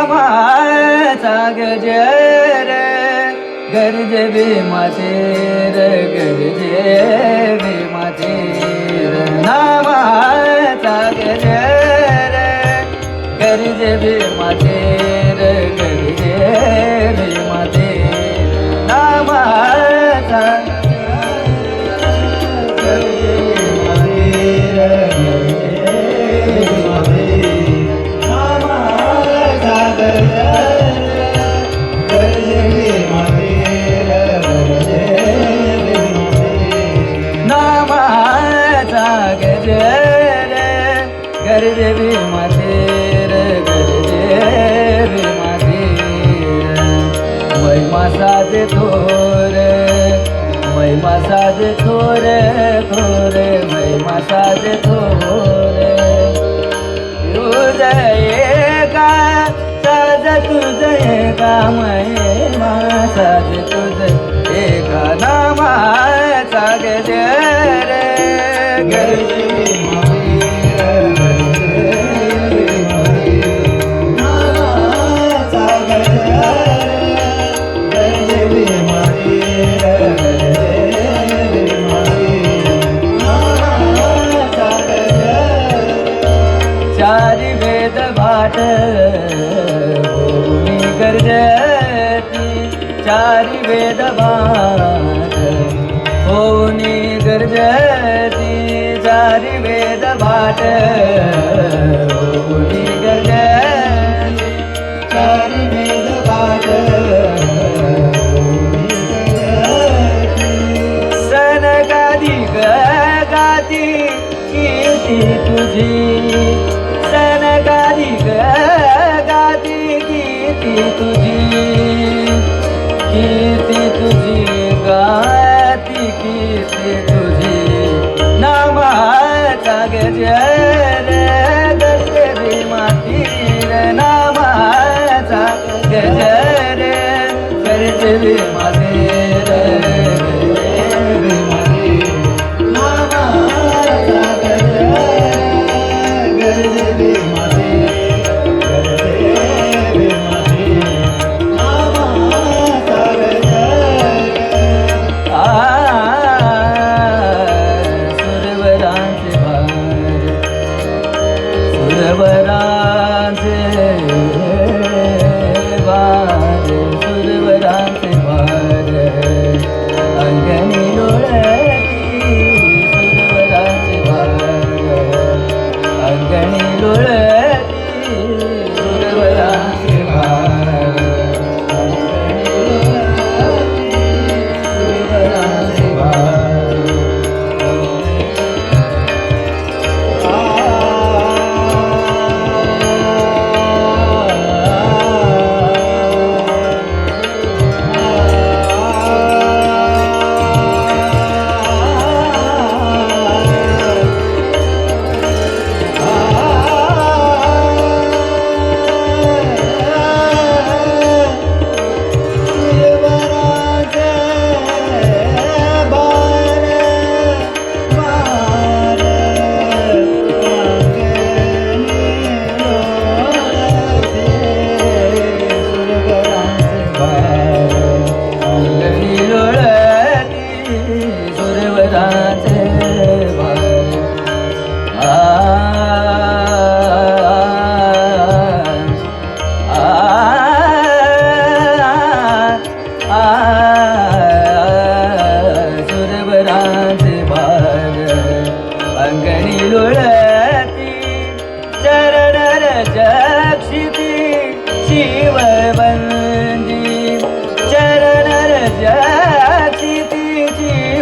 नामाचा गजर गरजे बे मातेर गरजे मा गरजे बे मातेर गरजे बे मातेर महिमा साजे थोर महिमा साजे थोर थोर महिमा साजे थोर तुझ साज तुझ का महिमा साज तुझ एका नामा सागे रे गरजे गर्जती चारी वेद वेद भाट गाती, कीर्ती तुझी। सनगादी गाती, कीर्ती तुझी। कीर्ती तुझी गाती कीर्ती तुझी नामाचा गजर गजरे मातीर. नामाचा गजर गजरे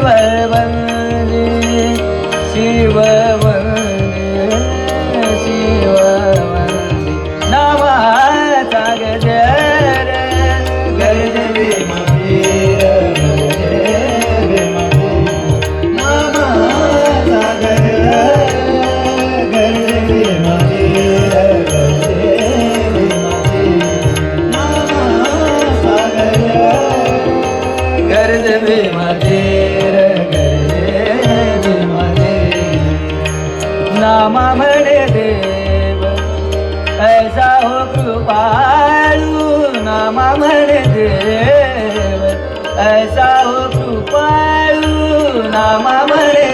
வல்வன் क्षमा म्हणे देव. ऐसा हो कृपाळू नामा म्हणे देव. ऐसा हो कृपाळू नामा म्हणे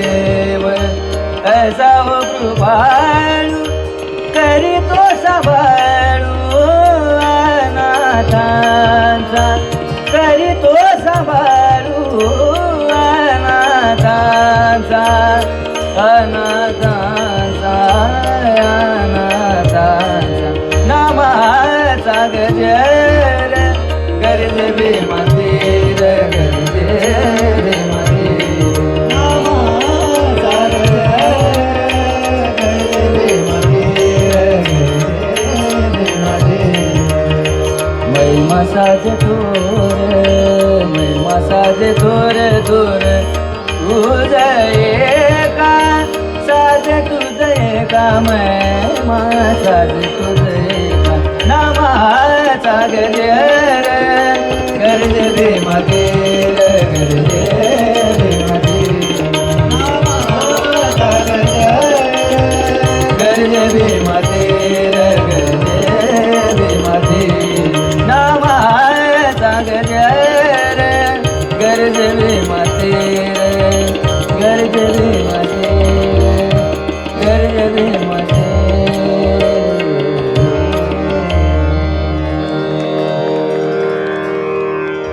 देव जाव कृपा. थोर थोर हो तुझ एका साज तुझ मैं मै मसाज तुझ एका नामाचा गजर गर्ज दे मगेर। गर्जवे माते गर्जवे मा